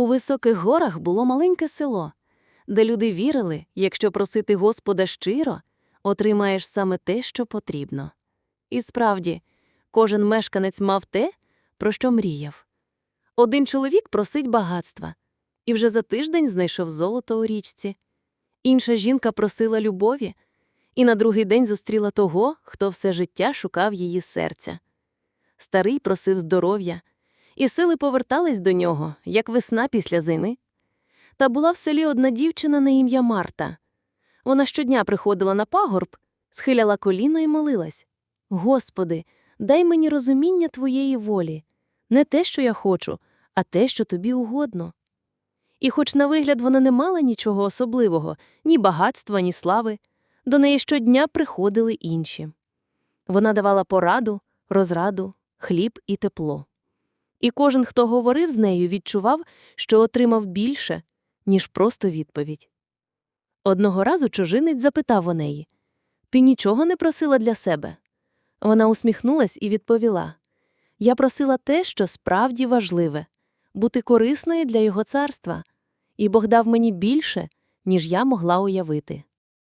У високих горах було маленьке село, де люди вірили, якщо просити Господа щиро, отримаєш саме те, що потрібно. І справді, кожен мешканець мав те, про що мріяв. Один чоловік просить багатства, і вже за тиждень знайшов золото у річці. Інша жінка просила любові, і на другий день зустріла того, хто все життя шукав її серця. Старий просив здоров'я, і сили повертались до нього, як весна після зими. Та була в селі одна дівчина на ім'я Марта. Вона щодня приходила на пагорб, схиляла коліна і молилась: Господи, дай мені розуміння Твоєї волі, не те, що я хочу, а те, що тобі угодно. І хоч на вигляд вона не мала нічого особливого, ні багатства, ні слави, до неї щодня приходили інші. Вона давала пораду, розраду, хліб і тепло. І кожен, хто говорив з нею, відчував, що отримав більше, ніж просто відповідь. Одного разу чужинець запитав у неї Ти нічого не просила для себе? Вона усміхнулась і відповіла Я просила те, що справді важливе бути корисною для його царства, і Бог дав мені більше, ніж я могла уявити.